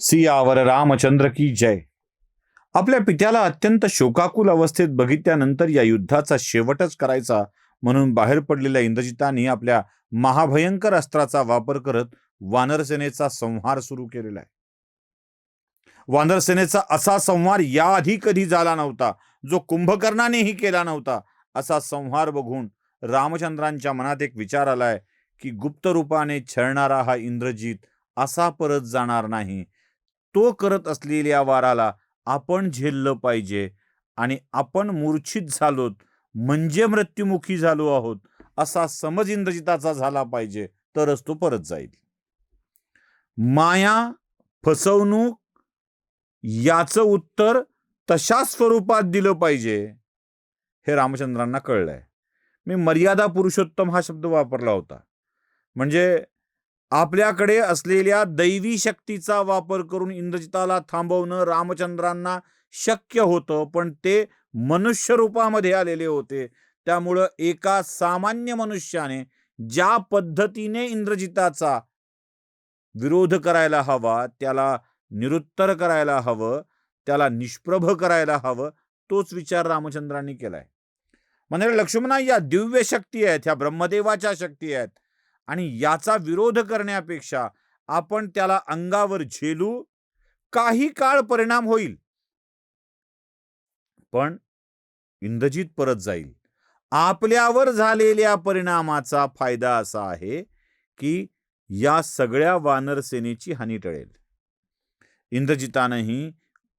सियावर रामचंद्र की जय. आपल्या पित्याला अत्यंत शोकाकुल अवस्थेत बघितल्यानंतर या युद्धाचा शेवटच करायचा म्हणून बाहेर पडलेल्या इंद्रजितांनी आपल्या महाभयंकर अस्त्राचा वापर करत वानरसेनेचा संहार सुरू केलेला आहे. वानरसेनेचा असा संहार याआधी कधी झाला नव्हता जो कुंभकर्णानेही केला नव्हता असा संहार बघून रामचंद्रांच्या मनात एक विचार आलाय की गुप्त रूपाने छळणारा हा इंद्रजित असा परत जाणार नाही तो करत असलेल्या वाराला आपण झेललं पाहिजे. आणि आपण मूर्छित झालोत म्हणजे मृत्युमुखी झालो आहोत असा समज इंद्रजिताचा झाला पाहिजे तरच तो परत जाईल. माया फसवणूक याचं उत्तर तशा स्वरूपात दिलं पाहिजे हे रामचंद्रांना कळलंय. मी मर्यादा पुरुषोत्तम हा शब्द वापरला होता. म्हणजे आपल्याकडे असलेल्या दैवी शक्तीचा वापर करून इंद्रजिताला थांबवणं रामचंद्रांना शक्य होतं पण ते मनुष्य रूपामध्ये आलेले होते. त्यामुळं एका सामान्य मनुष्याने ज्या पद्धतीने इंद्रजिताचा विरोध करायला हवा त्याला निरुत्तर करायला हवं त्याला निष्प्रभ करायला हवं तोच विचार रामचंद्रांनी केलाय. म्हणजे लक्ष्मणा या दिव्य शक्ती आहेत ह्या ब्रह्मदेवाच्या शक्ती आहेत. आणि याचा विरोध करण्यापेक्षा आपण त्याला अंगावर झेलू काही काळ परिणाम होईल. पण इंद्रजित परत जाईल. आपल्यावर झालेल्या परिणामाचा फायदा असा आहे की या सगळ्या वानरसेनेची हानी टळेल. इंद्रजितानंही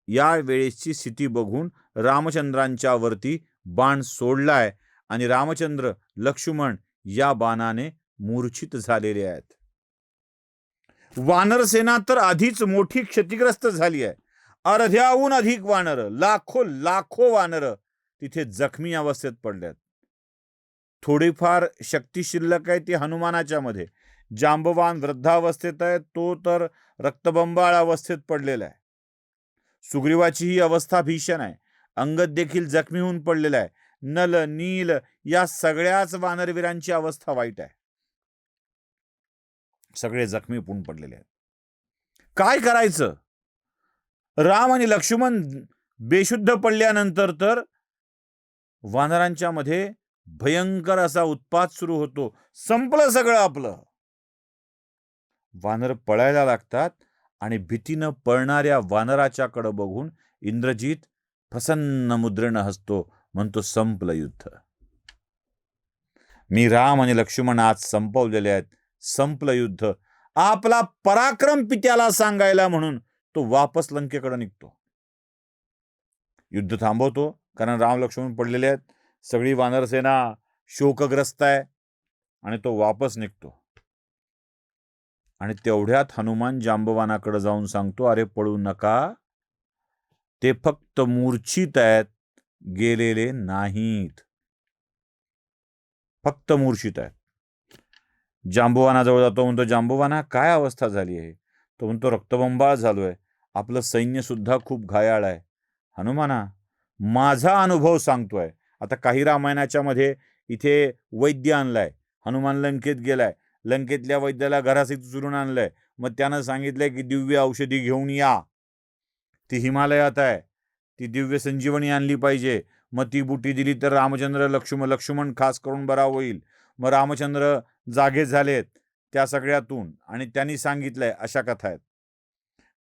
या वेळेसची स्थिती बघून रामचंद्रांच्या वरती बाण सोडलाय आणि रामचंद्र लक्ष्मण या बाणाने मूर्छित झालेले आहेत. वानर सेना तर आधीच मोठी क्षतिग्रस्त झाली आहे. अर्ध्याहून अधिक वानर लाखो लाखो वानर तिथे जखमी अवस्थेत पडल्यात थोडीफार शक्ती शिल्लक आहे ती हनुमानाच्या मध्ये. जांबवान वृद्धावस्थेत आहे तो तर रक्तबंबाळ अवस्थेत पडलेला आहे. सुग्रीवाची ही अवस्था भीषण आहे. अंगद देखील जखमी होऊन पडलेला आहे. नल नील या सगळ्याच वानरवीरांची अवस्था वाईट आहे. सगळे जखमी पुण पडलेले आहेत. काय करायचं? राम आणि लक्ष्मण बेशुद्ध पडल्यानंतर तर वानरांच्या मध्ये भयंकर असा उत्पात सुरू होतो. संपलं सगळं आपलं. वानर पळायला लागतात आणि भीतीनं पळणाऱ्या वानराच्याकडं बघून इंद्रजीत प्रसन्न मुद्रेनं हसतो म्हणतो संपलं युद्ध. मी राम आणि लक्ष्मण आज संपवलेले आहेत. संपलं युद्ध. आपला पराक्रम पित्याला सांगायला म्हणून तो वापस लंकेकडे निघतो. युद्ध थांबवतो कारण राम लक्ष्मण पडलेले आहेत. सगळी वानरसेना शोकग्रस्त आहे आणि तो वापस निघतो. आणि तेवढ्यात हनुमान जांबवानाकडे जाऊन सांगतो अरे पळू नका. ते फक्त मूर्छित आहेत गेलेले नाहीत. फक्त मूर्छित आहेत. जांबुवानाजवळ जातो म्हणतो जांबुवाना काय अवस्था झाली आहे? तो म्हणतो रक्तबंबाळ झालो आहे. आपलं सैन्यसुद्धा खूप घायाळ आहे. हनुमाना माझा अनुभव सांगतो आहे आता काही रामायणाच्या मध्ये इथे वैद्य आणलाय. हनुमान लंकेत गेलाय. लंकेतल्या वैद्याला घरासाठी चुरून आणलंय. मग त्यानं सांगितलंय की दिव्य औषधी घेऊन या. ती हिमालयात आहे. ती दिव्य संजीवनी आणली पाहिजे. मग ती बुटी दिली तर रामचंद्र लक्ष्मण लक्ष्मण खास करून बरा होईल. मग रामचंद्र जागे झालेत त्या सगळ्यातून आणि त्यांनी सांगितलंय अशा कथा आहेत.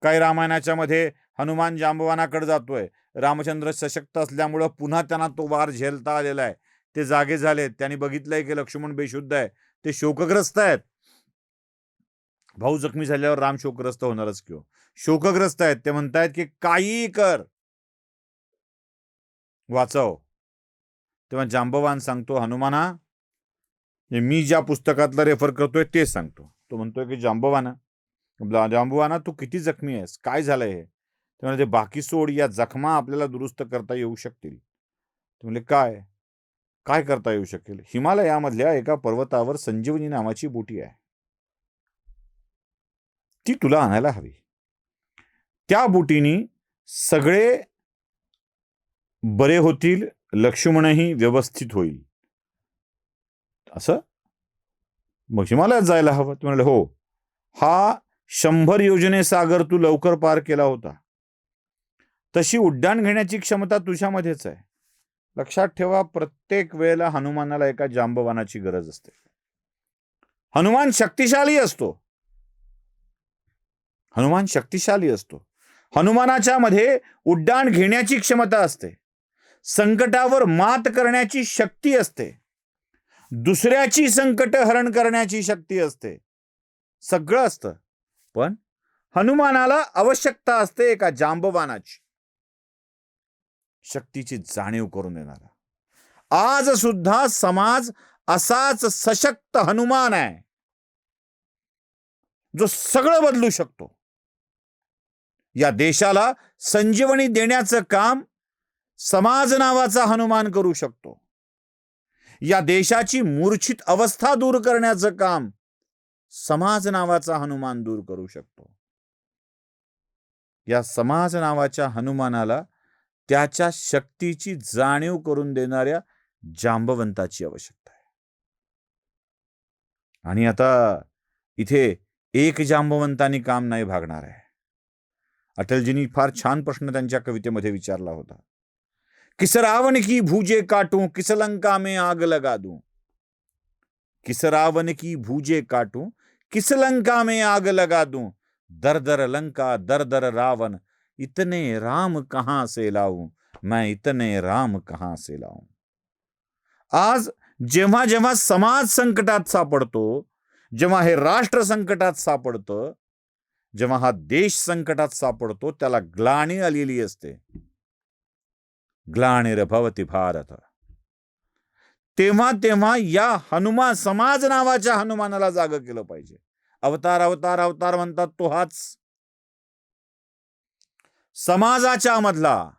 काही रामायणाच्या मध्ये हनुमान जांबवानाकडे जातोय. रामचंद्र सशक्त असल्यामुळं पुन्हा त्यांना तो वार झेलता आलेला आहे. ते जागे झालेत. त्यांनी बघितलंय की लक्ष्मण बेशुद्ध आहे. ते शोकग्रस्त आहेत. भाऊ जखमी झाल्यावर राम शोकग्रस्त होणारच किंवा. शोकग्रस्त आहेत. ते म्हणतायत की काही कर. वाचव. तेव्हा जांबवान सांगतो हनुमाना मी ज्या पुस्तकातला रेफर करतोय ते सांगतो. तो म्हणतोय की जांबवाना. जांबवाना तू किती जखमी आहेस? काय झालंय हे? ते म्हणजे बाकी सोड या जखमा आपल्याला दुरुस्त करता येऊ शकतील. ते म्हणले काय? काय करता येऊ शकेल? हिमालयामधल्या एका पर्वतावर संजीवनी नावाची बोटी आहे. ती तुला आणायला हवी. त्या बोटीनी सगळे बरे होतील लक्ष्मणही व्यवस्थित होईल. असं? मग हिमालयात जायला हवं. ते म्हणाले हो. हा शंभर योजने सागर तू लवकर पार केला होता. तशी उड्डाण घेण्याची क्षमता तुझ्यामध्येच आहे. लक्षात ठेवा प्रत्येक वेळेला हनुमानाला एका जांबवानाची गरज असते. हनुमान शक्तिशाली असतो. हनुमान शक्तिशाली असतो. हनुमानाच्या मध्ये उड्डाण घेण्याची क्षमता असते. संकटावर मात करण्याची शक्ती असते. दुसऱ्याची संकट हरण करण्याची शक्ती असते. सगळं असतं. पण हनुमानाला आवश्यकता असते एका जांबवानाची. शक्तीची जाणीव करून देणारा. आज सुद्धा समाज असाच सशक्त हनुमान आहे. जो सगळं बदलू शकतो. या देशाला संजीवनी देण्याचं काम समाज नावाचा हनुमान करू शकतो. या देशाची मूर्छित अवस्था दूर करण्याचं काम समाज नावाचा हनुमान दूर करू शकतो. या समाज नावाच्या हनुमानाला त्याच्या शक्तीची जाणीव करून देणाऱ्या जांबवंताची आवश्यकता आहे. आणि आता इथे एक जांबवंतानी काम नाही भागणार आहे. अटलजींनी फार छान प्रश्न त्यांच्या कवितेमध्ये विचारला होता. किस रावण की भूजे काटूं किस लंका में आग लगा दूं। किस रावण की भूजे काटूं किस लंका में आग लगा दूं। दर दर लंका दर दर रावण इतने राम कहां से लाऊं? मैं इतने राम कहां से लाऊं? आज जेव्हा जेव्हा समाज संकटात सापडतो जेव्हा हे राष्ट्र संकटात सापडतं जेव्हा हा देश संकटात सापडतो त्याला ग्लाणी आलेली असते. ग्लानिर्भवती भारत. तेव्हा तेव्हा या हनुमान समाज नावाच्या हनुमानाला जाग केलं पाहिजे. अवतार अवतार अवतार म्हणतात तो हाच. समाजाच्या मधला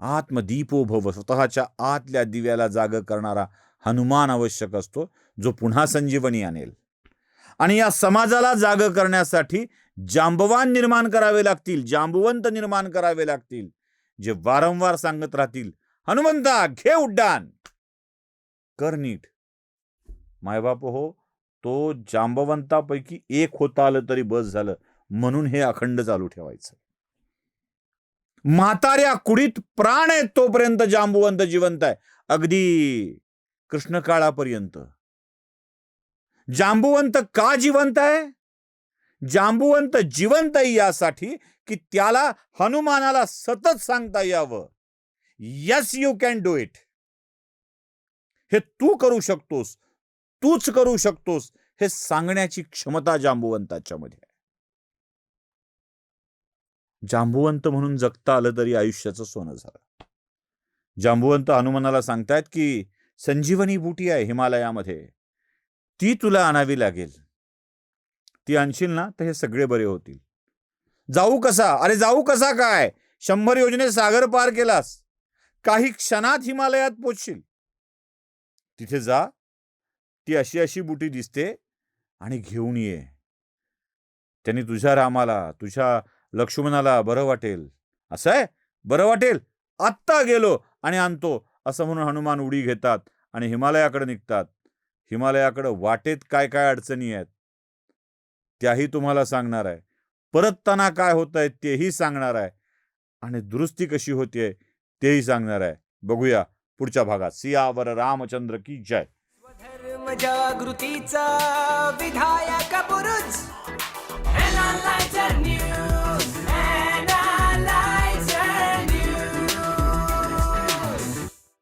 आत्मदीपो भव स्वतःच्या आतल्या दिव्याला जाग करणारा हनुमान आवश्यक असतो जो पुन्हा संजीवनी आणेल. आणि या समाजाला जाग करण्यासाठी जांबवान निर्माण करावे लागतील जांबवंत निर्माण करावे लागतील. जे वारंवार सांगत राहतील हनुमंता घे उड्डाण. कर नीट. मायबाप हो तो जांबवंतापैकी एक होता आलं तरी बस झालं. म्हणून हे अखंड चालू ठेवायचं. म्हाताऱ्या कुडीत प्राण आहेत तोपर्यंत जांबुवंत जिवंत आहे. अगदी कृष्णकाळापर्यंत. जांबुवंत का जिवंत आहे? जांबुवंत जिवंत यासाठी की त्याला हनुमानाला सतत सांगता यावं. Yes you can do it हे तू करू शकतोस. तूच करू शकतोस. हे सांगण्याची क्षमता जांबुवंताच्या मध्ये आहे. जांबुवंत म्हणून जगता आलं तरी आयुष्याचं सोनं झालं. जांबुवंत हनुमानाला सांगतायत की संजीवनी बुटी आहे हिमालयामध्ये. ती तुला आणावी लागेल. ती आणशील ना तर हे सगळे बरे होतील. जाऊ कसा? अरे जाऊ कसा काय? शंभर योजने सागर पार केलास. काही क्षणात हिमालयात पोचशील. तिथे जा. ती अशी अशी बुटी दिसते आणि घेऊन ये. त्यांनी तुझ्या रामाला तुझ्या लक्ष्मणाला बरं वाटेल. असं आहे? बरं वाटेल? आत्ता गेलो आणि आणतो असं म्हणून हनुमान उडी घेतात आणि हिमालयाकडे निघतात. हिमालयाकडं वाटेत काय काय अडचणी आहेत? त्याही तुम्हाला सांगणार आहे. परतताना काय होत आहे तेही सांगणार आहे. आणि दुरुस्ती कशी होते तेही सांगणार आहे. बघूया पुढच्या भागात. सियावर रामचंद्र की जय. जागृतीचा विधायक